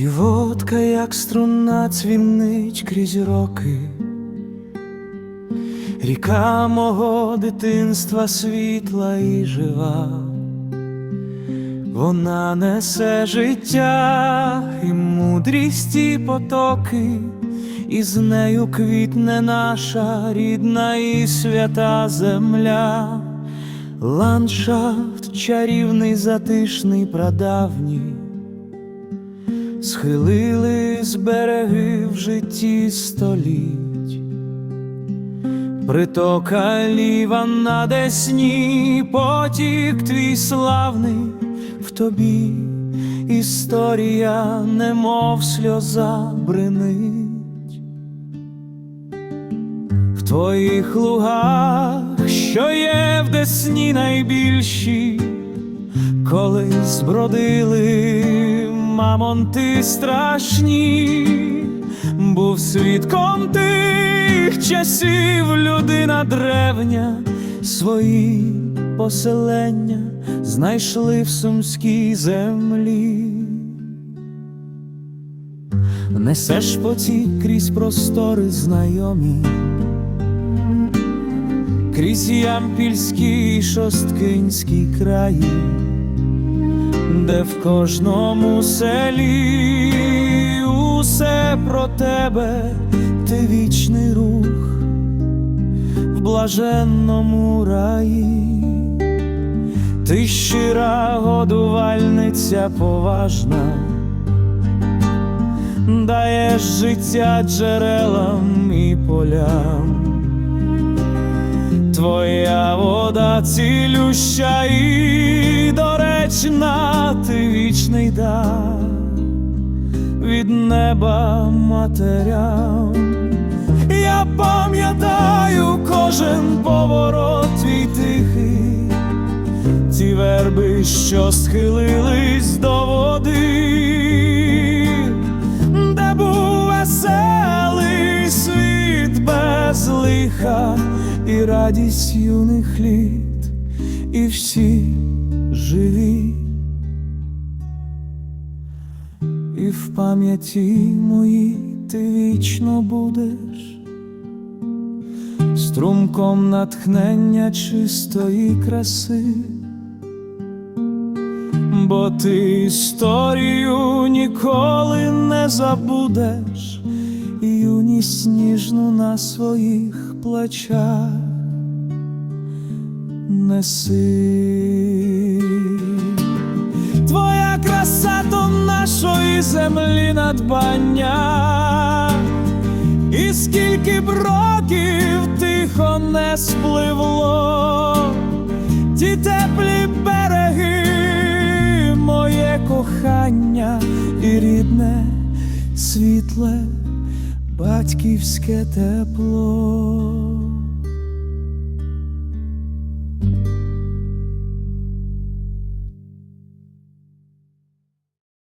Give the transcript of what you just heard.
І водка, як струна, цвінить крізь роки. Ріка мого дитинства світла і жива, вона несе життя і мудрість і потоки, і з нею квітне наша рідна і свята земля, ландшафт чарівний, затишний, прадавній. Схилились береги в житті століть, притока ліва на десні, потік твій славний в тобі, історія, немов сльоза бринить, в твоїх лугах, що є в десні найбільші колись бродили мамонти страшні, був свідком тих часів. Людина древня, свої поселення знайшли в сумській землі. Несеш потік крізь простори знайомі, крізь ямпільський шосткинський краї де в кожному селі усе про тебе, ти вічний рух в блаженному раї, ти щира годувальниця поважна, даєш життя джерелам і полям. Твоя вода цілюща і доречна, ти вічний дар. Від неба матерям. Я пам'ятаю кожен поворот твій тихий, ті верби, що схилились до води, де був веселий світ без лиха і радість юних літ, і всі живі, і в пам'яті моїй ти вічно будеш, струмком натхнення чистої краси, бо ти історію ніколи не забудеш, юність ніжну на своїх плечах неси. Твоя краса то нашої землі надбання, і скільки б років тихо не спливло, ті теплі береги, моє кохання і рідне, світле батьківське тепло.